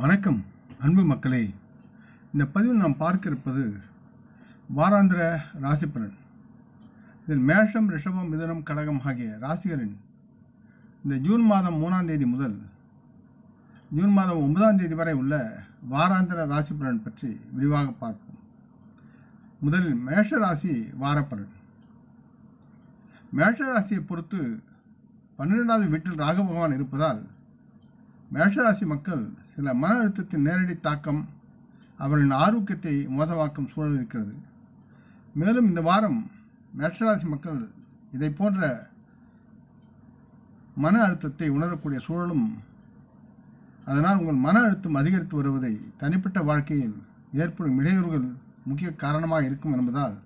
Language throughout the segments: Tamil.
வணக்கம் அன்பு மக்களே. இந்த பதிவில் நாம் பார்க்க இருப்பது வாராந்திர ராசி பலன் இதில் மேஷம் ரிஷபம் மிதனம் கடகம் ஆகிய ராசிகளின் இந்த ஜூன் மாதம் மூணாம் தேதி முதல் ஜூன் மாதம் ஒன்பதாம் தேதி வரை உள்ள வாராந்திர ராசி பலன் பற்றி விரிவாக பார்ப்போம். முதலில் மேஷ ராசி வாரப்பலன். மேஷ ராசியை பொறுத்து பன்னிரெண்டாவது வீட்டில் ராகு பகவான் இருப்பதால் மேஷராசி மக்கள் சில மன அழுத்தத்தின் நேரடி தாக்கம் அவர்களின் ஆரோக்கியத்தை மோசமாக்கும் சூழல் இருக்கிறது. மேலும் இந்த வாரம் மேஷராசி மக்கள் இதை போன்ற மன அழுத்தத்தை உணரக்கூடிய சூழலும் அதனால் உங்கள் மன அழுத்தம் அதிகரித்து வருவதை தனிப்பட்ட வாழ்க்கையில் ஏற்படும் இடையூறுகள் முக்கிய காரணமாக இருக்கும் என்பதால்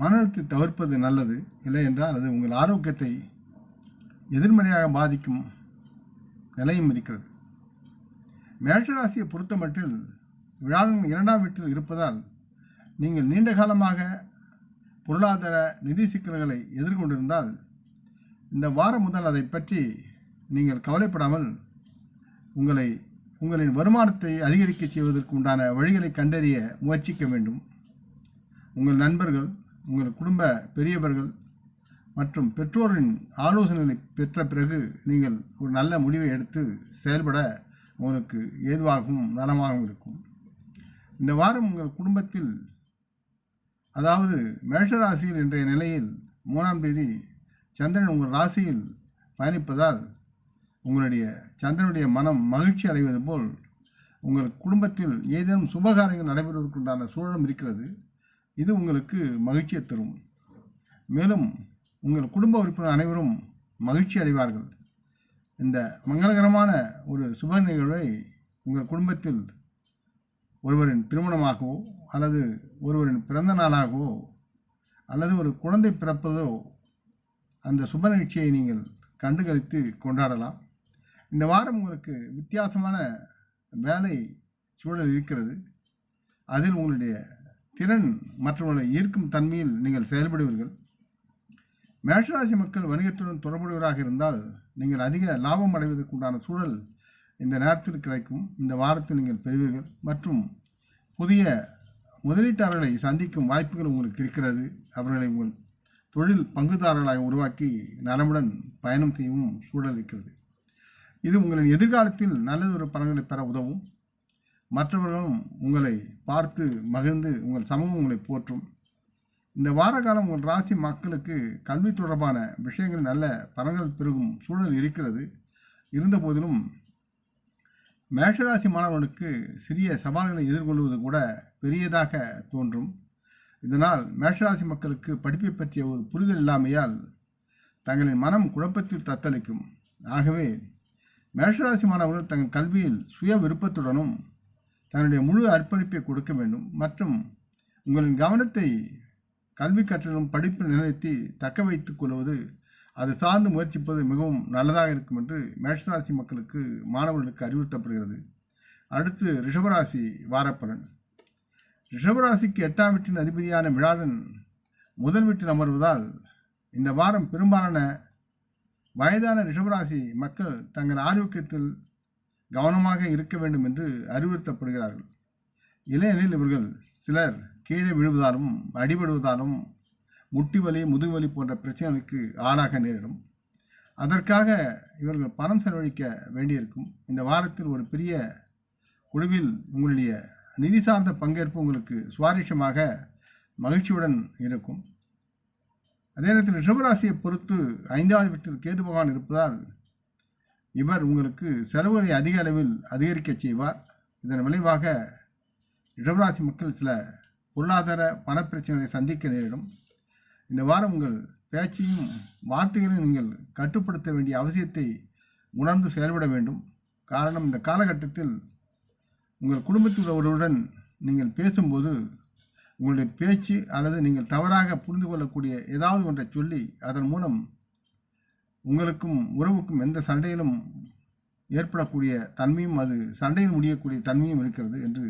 மன அழுத்தத்தை தவிர்ப்பது நல்லது. இல்லை என்றால் அது உங்கள் ஆரோக்கியத்தை எதிர்மறையாக பாதிக்கும் நிலையும் இருக்கிறது. மேஷராசியை பொறுத்தமட்டில் விழாவின் இரண்டாம் வீட்டில் இருப்பதால் நீங்கள் நீண்ட காலமாக பொருளாதார நிதி சிக்கல்களை எதிர்கொண்டிருந்தால் இந்த வாரம் முதல் அதை பற்றி நீங்கள் கவலைப்படாமல் உங்களை உங்களின் வருமானத்தை அதிகரிக்க செய்வதற்கு உண்டான வழிகளை கண்டறிய முயற்சிக்க வேண்டும். உங்கள் நண்பர்கள் உங்கள் குடும்ப பெரியவர்கள் மற்றும் பெற்றோரின் ஆலோசனைகளை பெற்ற பிறகு நீங்கள் ஒரு நல்ல முடிவை எடுத்து செயல்பட உங்களுக்கு ஏதுவாகவும் நலமாகவும் இருக்கும். இந்த வாரம் உங்கள் குடும்பத்தில் அதாவது மேஷராசியில் இன்றைய நிலையில் மூணாம் தேதி சந்திரன் உங்கள் ராசியில் பயணிப்பதால் உங்களுடைய சந்திரனுடைய மனம் மகிழ்ச்சி அடைவது போல் உங்கள் குடும்பத்தில் ஏதேனும் சுபகாரியங்கள் நடைபெறுவதற்குண்டான சூழலும் இருக்கிறது. இது உங்களுக்கு மகிழ்ச்சியை தரும். மேலும் உங்கள் குடும்ப உறுப்பினர் அனைவரும் மகிழ்ச்சி அடைவார்கள். இந்த மங்களகரமான ஒரு சுப நிகழ்வை உங்கள் குடும்பத்தில் ஒருவரின் திருமணமாகவோ அல்லது ஒருவரின் பிறந்த நாளாகவோ அல்லது ஒரு குழந்தை பிறப்பதோ அந்த சுப நிகழ்ச்சியை நீங்கள் கண்டுகளித்து கொண்டாடலாம். இந்த வாரம் உங்களுக்கு வித்தியாசமான வேலை சூழல் இருக்கிறது. அதில் உங்களுடைய திறன் மற்றவர்களை ஈர்க்கும் தன்மையில் நீங்கள் செயல்படுவீர்கள். மேஷராசி மக்கள் வணிகத்துடன் தொடர்புடையவராக இருந்தால் நீங்கள் அதிக லாபம் அடைவதற்குண்டான சூழல் இந்த நேரத்தில் கிடைக்கும். இந்த வாரத்தில் நீங்கள் பெறுவீர்கள். மற்றும் புதிய முதலீட்டாளர்களை சந்திக்கும் வாய்ப்புகள் உங்களுக்கு இருக்கிறது. அவர்களை உங்கள் தொழில் பங்குதாரர்களாக உருவாக்கி நலமுடன் பயணம் செய்யவும் சூழல் இருக்கிறது. இது உங்களின் எதிர்காலத்தில் நல்லதொரு பலன்களை பெற உதவும். மற்றவர்களும் உங்களை பார்த்து மகிழ்ந்து உங்கள் சமூகம் உங்களை போற்றும். இந்த வார காலம் உங்கள் ராசி மக்களுக்கு கல்வி தொடர்பான விஷயங்கள் நல்ல பலன்கள் பெருகும் சூழல் இருக்கிறது. இருந்த போதிலும் மேஷராசி மாணவர்களுக்கு சிறிய சவால்களை எதிர்கொள்வது கூட பெரியதாக தோன்றும். இதனால் மேஷராசி மக்களுக்கு படிப்பை பற்றிய ஒரு புரிதல் இல்லாமையால் தங்களின் மனம் குழப்பத்தில் தத்தளிக்கும். ஆகவே மேஷராசி மாணவர்கள் தங்கள் கல்வியில் சுய விருப்பத்துடனும் தன்னுடைய முழு அர்ப்பணிப்பை கொடுக்க வேண்டும் மற்றும் உங்களின் கவனத்தை கல்வி கற்றலும் படிப்பு நிலைத்தி தக்க வைத்துக் கொள்வது அது சார்ந்து முயற்சிப்பது மிகவும் நல்லதாக இருக்கும் என்று மேஷராசி மக்களுக்கு மாணவர்களுக்கு அறிவுறுத்தப்படுகிறது. அடுத்து ரிஷபராசி வாரப்பலன். ரிஷபராசிக்கு எட்டாம் வீட்டின் அதிபதியான விழாவின் முதல் வீட்டில் அமர்வதால் இந்த வாரம் பெரும்பாலான வயதான ரிஷபராசி மக்கள் தங்கள் ஆரோக்கியத்தில் கவனமாக இருக்க வேண்டும் என்று அறிவுறுத்தப்படுகிறார்கள். இளையனில் இவர்கள் சிலர் கீழே விழுவதாலும் அடிபடுவதாலும் முட்டி வலி முதுகுவலி போன்ற பிரச்சனைகளுக்கு ஆளாக நேரிடும். அதற்காக இவர்கள் பணம் செலவழிக்க வேண்டியிருக்கும். இந்த வாரத்தில் ஒரு பெரிய குழுவில் உங்களுடைய நிதி சார்ந்த பங்கேற்பு உங்களுக்கு சுவாரஸ்யமாக மகிழ்ச்சியுடன் இருக்கும். அதே நேரத்தில் ரிஷபராசியை பொறுத்து ஐந்தாவது வீட்டில் கேது பகவான் இருப்பதால் இவர் உங்களுக்கு செலவுகளை அதிக அளவில் அதிகரிக்க செய்வார். இதன் விளைவாக ரிஷபராசி மக்கள் சில பொருளாதார பணப்பிரச்சனைகளை சந்திக்க நேரிடும். இந்த வாரம் உங்கள் பேச்சையும் வார்த்தைகளையும் நீங்கள் கட்டுப்படுத்த வேண்டிய அவசியத்தை உணர்ந்து செயல்பட வேண்டும். காரணம் இந்த காலகட்டத்தில் உங்கள் குடும்பத்தில் ஒருவருடன் நீங்கள் பேசும்போது உங்களுடைய பேச்சு அல்லது நீங்கள் தவறாக புரிந்து கொள்ளக்கூடிய ஏதாவது ஒன்றை சொல்லி அதன் மூலம் உங்களுக்கும் உறவுக்கும் எந்த சண்டையிலும் ஏற்படக்கூடிய தன்மையும் அது சண்டையில் முடியக்கூடிய தன்மையும் இருக்கிறது என்று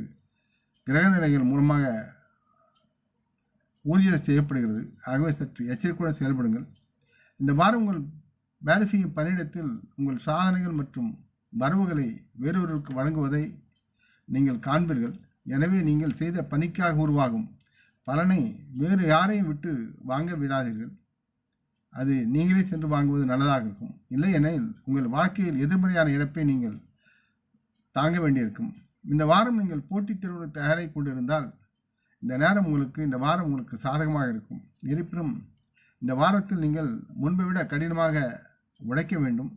கிரக நிலைகள் மூலமாக ஊதியம் செய்யப்படுகிறது. ஆகவே சற்று எச்சரிக்கையுடன் செயல்படுங்கள். இந்த வாரம் உங்கள் வேலை செய்யும் பணியிடத்தில் உங்கள் சாதனைகள் மற்றும் வரவுகளை வேறொருவருக்கு வழங்குவதை நீங்கள் காண்பீர்கள். எனவே நீங்கள் செய்த பணிக்காக உருவாகும் பலனை வேறு யாரையும் விட்டு வாங்க விடாதீர்கள். அது நீங்களே சென்று வாங்குவது நல்லதாக இருக்கும். இல்லையெனில் உங்கள் வாழ்க்கையில் எதிர்மறையான இழப்பை நீங்கள் தாங்க வேண்டியிருக்கும். இந்த வாரம் நீங்கள் போட்டித் தேர்வுக்கு தயாரை கொண்டிருந்தால் இந்த நேரம் உங்களுக்கு இந்த வாரம் உங்களுக்கு சாதகமாக இருக்கும். இருப்பினும் இந்த வாரத்தில் நீங்கள் முன்பை விட கடினமாக உழைக்க வேண்டும்.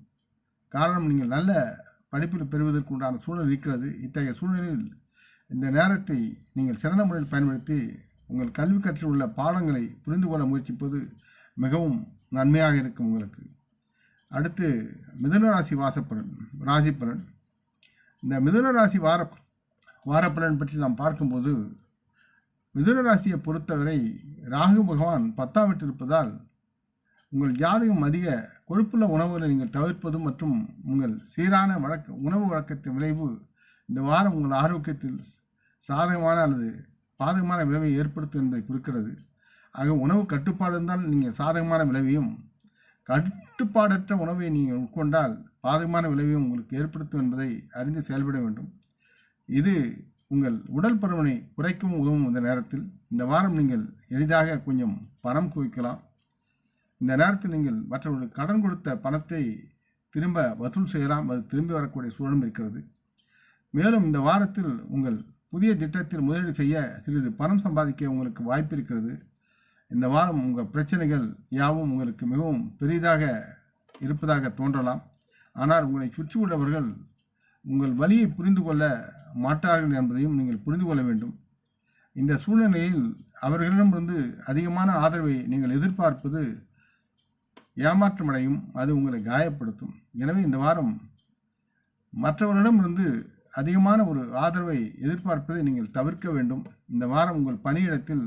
காரணம் நீங்கள் நல்ல படிப்பில் பெறுவதற்கு உண்டான சூழல் இருக்கிறது. இத்தகைய சூழலில் இந்த நேரத்தை நீங்கள் சிறந்த முறையில் பயன்படுத்தி உங்கள் கல்வி கற்றில் உள்ள பாடங்களை புரிந்து கொள்ள முயற்சிப்பது மிகவும் நன்மையாக இருக்கும் உங்களுக்கு. அடுத்து மிதுன ராசி வாசப்பலன் ராசிப்பலன். இந்த மிதுன ராசி வார வாரப்பலன் பற்றி நாம் பார்க்கும்போது மிதுன ராசியை பொறுத்தவரை ராகு பகவான் பத்தாம் உங்கள் ஜாதகம் அதிக கொழுப்புள்ள உணவுகளை நீங்கள் தவிர்ப்பது மற்றும் உங்கள் சீரான வழக்க உணவு வழக்கத்தின் விளைவு இந்த வாரம் உங்கள் ஆரோக்கியத்தில் சாதகமான அல்லது பாதகமான விளைவை ஏற்படுத்தும் என்பதை குறிக்கிறது. ஆக உணவு கட்டுப்பாடு இருந்தால் நீங்கள் சாதகமான விளைவையும் கட்டுப்பாடற்ற உணவை நீங்கள் உட்கொண்டால் பாதகமான விளைவையும் உங்களுக்கு ஏற்படுத்தும் என்பதை அறிந்து செயல்பட வேண்டும். இது உங்கள் உடல் பருமனை குறைக்கவும் உதவும் இந்த நேரத்தில். இந்த வாரம் நீங்கள் எளிதாக கொஞ்சம் பணம் குவிக்கலாம். இந்த நேரத்தில் நீங்கள் மற்றவர்களுக்கு கடன் கொடுத்த பணத்தை திரும்ப வசூல் செய்யலாம். அது திரும்பி வரக்கூடிய சூழலும் இருக்கிறது. மேலும் இந்த வாரத்தில் உங்கள் புதிய திட்டத்தில் முதலீடு செய்ய சிறிது பணம் சம்பாதிக்க உங்களுக்கு வாய்ப்பு இருக்கிறது. இந்த வாரம் உங்கள் பிரச்சனைகள் யாவும் உங்களுக்கு மிகவும் பெரிதாக இருப்பதாக தோன்றலாம். ஆனால் உங்களை சுற்றி உள்ளவர்கள் உங்கள் வழியை புரிந்து கொள்ள மாட்டார்கள் என்பதையும் நீங்கள் புரிந்து கொள்ள வேண்டும். இந்த சூழ்நிலையில் அவர்களிடமிருந்து அதிகமான ஆதரவை நீங்கள் எதிர்பார்ப்பது ஏமாற்றமடையும். அது உங்களை காயப்படுத்தும். எனவே இந்த வாரம் மற்றவர்களிடமிருந்து அதிகமான ஒரு ஆதரவை எதிர்பார்ப்பதை நீங்கள் தவிர்க்க வேண்டும். இந்த வாரம் உங்கள் பணியிடத்தில்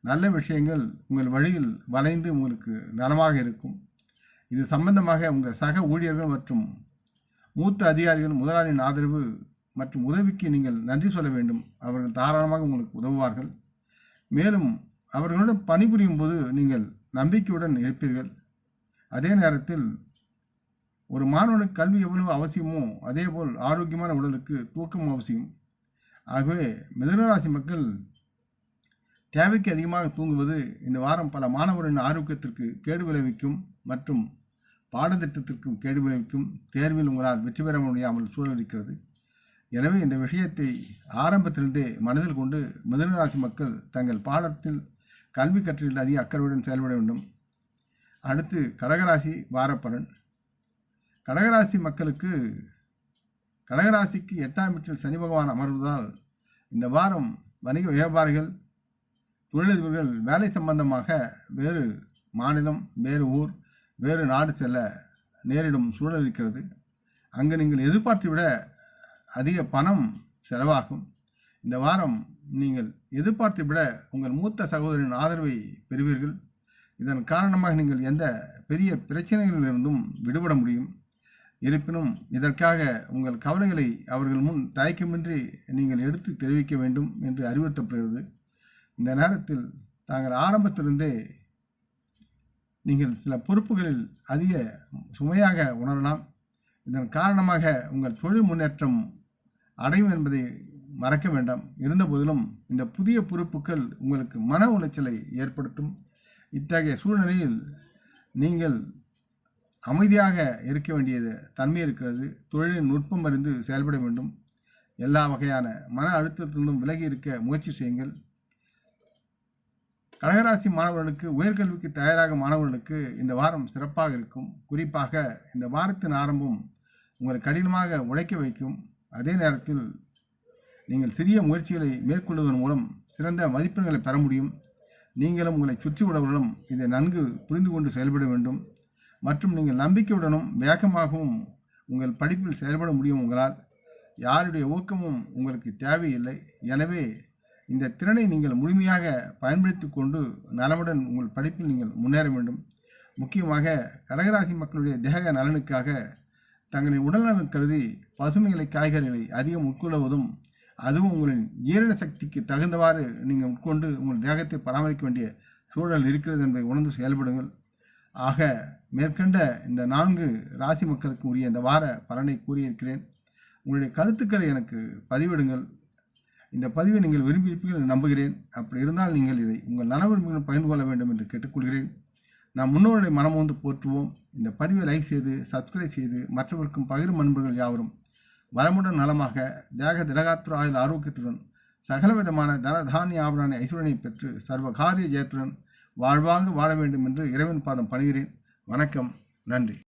நல்ல விஷயங்கள் உங்கள் வழியில் வளைந்து உங்களுக்கு நலமாக இருக்கும். இது சம்பந்தமாக உங்கள் சக ஊழியர்கள் மற்றும் மூத்த அதிகாரிகள் முதலாளியின் ஆதரவு மற்றும் உதவிக்கு நீங்கள் நன்றி சொல்ல வேண்டும். அவர்கள் தாராளமாக உங்களுக்கு உதவுவார்கள். மேலும் அவர்களுடன் பணிபுரியும் போது நீங்கள் நம்பிக்கையுடன் இருப்பீர்கள். அதே நேரத்தில் ஒரு மாணவனுக்கு கல்வி எவ்வளவு அவசியமோ அதேபோல் ஆரோக்கியமான உடலுக்கு தூக்கம் அவசியம். ஆகவே மிதனராசி மக்கள் தேவைக்கு அதிகமாக தூங்குவது இந்த வாரம் பல மாணவரின் ஆரோக்கியத்திற்கு கேடு விளைவிக்கும் மற்றும் பாடத்திட்டத்திற்கும் கேடு விளைவிக்கும் தேர்வில் உங்களால் வெற்றி பெற முடியாமல் சூழல் இருக்கிறது எனவே இந்த விஷயத்தை ஆரம்பத்திலிருந்தே மனதில் கொண்டு மிதனராசி மக்கள் தங்கள் பாடத்தில் கல்வி கற்றலில் அதிக அக்கறையுடன் செயல்பட வேண்டும். அடுத்து கடகராசி வாரப்பரன் கடகராசி மக்களுக்கு கடகராசிக்கு எட்டாம் வீட்டில் சனி பகவான் அமர்வதால் இந்த வாரம் வணிக வியாபாரிகள் தொழிலதிபர்கள் வேலை சம்பந்தமாக வேறு மாநிலம் வேறு ஊர் வேறு நாடு செல்ல நேரிடும் சூழல் இருக்கிறது. அங்கு நீங்கள் எதிர்பார்த்து விட அதிக பணம் செலவாகும். இந்த வாரம் நீங்கள் எதிர்பார்த்து விட உங்கள் மூத்த சகோதரின் ஆதரவை பெறுவீர்கள். இதன் காரணமாக நீங்கள் எந்த பெரிய பிரச்சனைகளிலிருந்தும் விடுபட முடியும். இருப்பினும் இதற்காக உங்கள் கவலைகளை அவர்கள் முன் தயக்கமின்றி நீங்கள் எடுத்து தெரிவிக்க வேண்டும் என்று அறிவுறுத்தப்படுகிறது. இந்த நேரத்தில் தாங்கள் ஆரம்பத்திலிருந்தே நீங்கள் சில பொறுப்புகளில் அதிக சுமையாக உணரலாம். இதன் காரணமாக உங்கள் தொழில் முன்னேற்றம் அடையும் என்பதை மறக்க வேண்டாம். இருந்தபோதிலும் இந்த புதிய பொறுப்புகள் உங்களுக்கு மன உளைச்சலை ஏற்படுத்தும். இத்தகைய சூழ்நிலையில் நீங்கள் அமைதியாக இருக்க வேண்டியது தன்மை இருக்கிறது. தொழிலின் நுட்பம் அறிந்து செயல்பட வேண்டும். எல்லா வகையான மன அழுத்தத்திலிருந்தும் விலகி இருக்க முயற்சி செய்யுங்கள். கடகராசி மாணவர்களுக்கு உயர்கல்விக்கு தயாராக மாணவர்களுக்கு இந்த வாரம் சிறப்பாக இருக்கும். குறிப்பாக இந்த வாரத்தின் ஆரம்பம் உங்களை கடினமாக உழைக்க வைக்கும். அதே நேரத்தில் நீங்கள் சிறிய முயற்சிகளை மேற்கொள்வதன் மூலம் சிறந்த மதிப்பெண்களை பெற முடியும். நீங்களும் உங்களை சுற்றி உள்ளவர்களும் இதை நன்கு புரிந்து கொண்டு செயல்பட வேண்டும். மற்றும் நீங்கள் நம்பிக்கையுடனும் வேகமாகவும் உங்கள் படிப்பில் செயல்பட முடியும் உங்களால். யாருடைய ஊக்கமும் உங்களுக்கு தேவையில்லை. எனவே இந்த திறனை நீங்கள் முழுமையாக பயன்படுத்தி கொண்டு நலமுடன் உங்கள் படிப்பில் நீங்கள் முன்னேற வேண்டும். முக்கியமாக கடகராசி மக்களுடைய தேக நலனுக்காக தங்களின் உடல்நலன் கருதி பசுமைகளை காய்கறிகளை அதிகம் உட்கொள்வதும் அதுவும் உங்களின் ஜீரண சக்திக்கு தகுந்தவாறு நீங்கள் உட்கொண்டு உங்கள் தேகத்தை பராமரிக்க வேண்டிய சூழல் இருக்கிறது என்பதை உணர்ந்து செயல்படுங்கள். ஆக மேற்கண்ட இந்த நான்கு ராசி மக்களுக்கு உரிய இந்த வார பலனை கூறியிருக்கிறேன். உங்களுடைய கருத்துக்களை எனக்கு பதிவிடுங்கள். இந்த பதிவை நீங்கள் விரும்பியிருப்பீர்கள் நம்புகிறேன். அப்படி இருந்தால் நீங்கள் இதை உங்கள் நலவிரும்பிகள் பகிர்ந்து கொள்ள வேண்டும் என்று கேட்டுக்கொள்கிறேன். நாம் முன்னோர்களை மனமோந்து போற்றுவோம். இந்த பதிவை லைக் செய்து சப்ஸ்கிரைப் செய்து மற்றவருக்கும் பகிரும் அன்பர்கள் யாவரும் வரமுடன் நலமாக தேக திடகாத்திர ஆயுள் ஆரோக்கியத்துடன் சகலவிதமான தன தானிய ஆபரண ஐஸ்வரனை பெற்று சர்வ காரிய ஜெயத்துடன் வாழ்வாங்க வாழ வேண்டும் என்று இறைவன் பாதம் பணிகிறேன். வணக்கம். நன்றி.